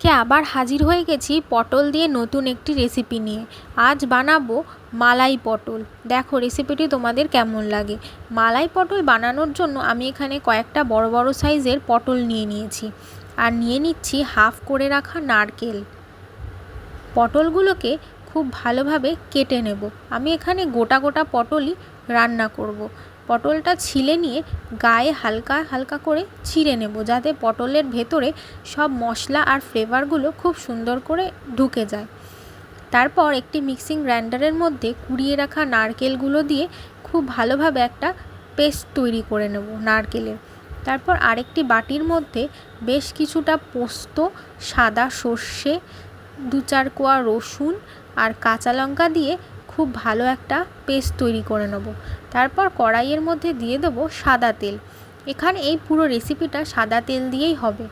কে আবার হাজির হয়ে গেছি পটল দিয়ে নতুন একটি রেসিপি নিয়ে। আজ বানাবো মালাই পটল। দেখো রেসিপিটি তোমাদের কেমন লাগে। মালাই পটল বানানোর জন্য আমি এখানে কয়েকটা বড় বড় সাইজের পটল নিয়ে নিয়েছি। আর নিয়ে নিচ্ছি হাফ করে রাখা নারকেল। পটলগুলোকে খুব ভালোভাবে কেটে নেব। আমি এখানে গোটা গোটা পটলই রান্না করব। পটলটা ছিলে নিয়ে গায়ে হালকা হালকা করে ছিঁড়ে নেব যাতে পটলের ভেতরে সব মশলা আর ফ্লেভারগুলো খুব সুন্দর করে ঢুকে যায়। তারপর একটি মিক্সিং গ্রাইন্ডারের মধ্যে কুড়িয়ে রাখা নারকেলগুলো দিয়ে খুব ভালোভাবে একটা পেস্ট তৈরি করে নেব নারকেলের তারপর আরেকটি বাটির মধ্যে বেশ কিছুটা পোস্ত, সাদা সর্ষে, দু চার কোয়া রসুন আর কাঁচা লঙ্কা দিয়ে খুব ভালো একটা পেস্ট তৈরি করে নেব। তারপর কড়াইয়ের মধ্যে দিয়ে দেবো সাদা তেল। এখানে এই পুরো রেসিপিটা সাদা তেল দিয়েই হবে।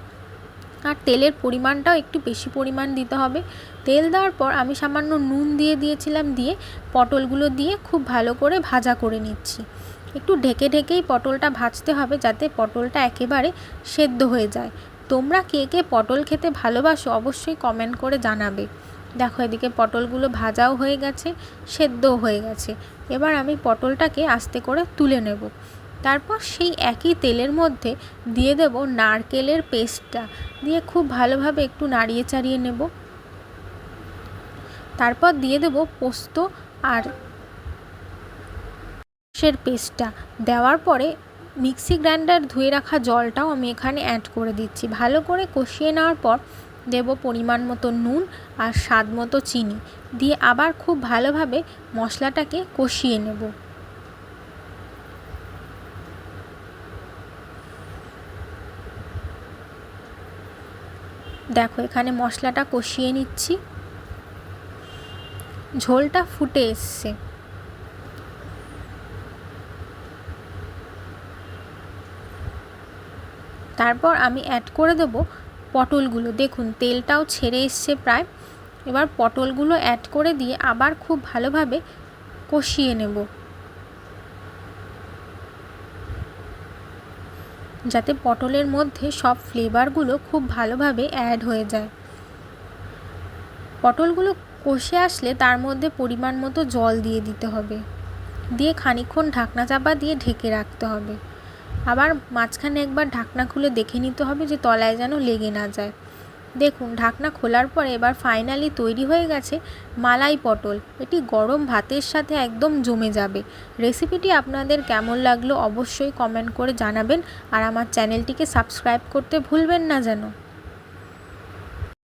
আর তেলের পরিমাণটাও একটু বেশি পরিমাণ দিতে হবে। তেল দেওয়ার পর আমি সামান্য নুন দিয়ে দিয়েছিলাম দিয়ে পটলগুলো দিয়ে খুব ভালো করে ভাজা করে নিচ্ছি। একটু ঢেকে ঢেকেই পটলটা ভাজতে হবে যাতে পটলটা একেবারে সেদ্ধ হয়ে যায়। তোমরা কে কে পটল খেতে ভালোবাসো অবশ্যই কমেন্ট করে জানাবে। দেখো এদিকে পটলগুলো ভাজাও হয়ে গেছে, সেদ্ধও হয়ে গেছে। এবার আমি পটলটাকে আস্তে করে তুলে নেব। তারপর সেই একই তেলের মধ্যে দিয়ে দেব নারকেলের পেস্টটা। দিয়ে খুব ভালোভাবে একটু নাড়িয়ে চাড়িয়ে নেব। তারপর দিয়ে দেব পোস্ত আর সের পেস্টটা। দেওয়ার পরে মিক্সি গ্রাইন্ডার ধুয়ে রাখা জলটাও আমি এখানে অ্যাড করে দিচ্ছি। ভালো করে কষিয়ে নেওয়ার পর দেব পরিমাণ মতো নুন আর স্বাদ মতো চিনি দিয়ে আবার খুব ভালোভাবে মশলাটাকে কষিয়ে নেব। দেখো, এখানে মশলাটা কষিয়ে নিচ্ছি। ঝোলটা ফুটে এসছে। তারপর আমি অ্যাড করে দেবো পটলগুলো। দেখুন, তেলটাও ছেড়ে এসছে প্রায়। এবার পটলগুলো অ্যাড করে দিয়ে আবার খুব ভালোভাবে কষিয়ে নেব। যাতে পটলের মধ্যে সব ফ্লেভারগুলো খুব ভালোভাবে অ্যাড হয়ে যায়। পটলগুলো কষে আসলে তার মধ্যে পরিমাণ মতো জল দিয়ে দিতে হবে। দিয়ে খানিক্ষণ ঢাকনা চাপা দিয়ে ঢেকে রাখতে হবে। আবার মাঝখানে একবার ঢাকনা খুলে দেখে নিতে হবে যে তলায় যেন লেগে না যায়। দেখুন, ঢাকনা খোলার পর এবার ফাইনালি তৈরি হয়ে গেছে মালাই পটল। এটি গরম ভাতের সাথে একদম জমে যাবে। রেসিপিটি আপনাদের কেমন লাগল অবশ্যই কমেন্ট করে জানাবেন আর আমার চ্যানেলটিকে সাবস্ক্রাইব করতে ভুলবেন না যেন।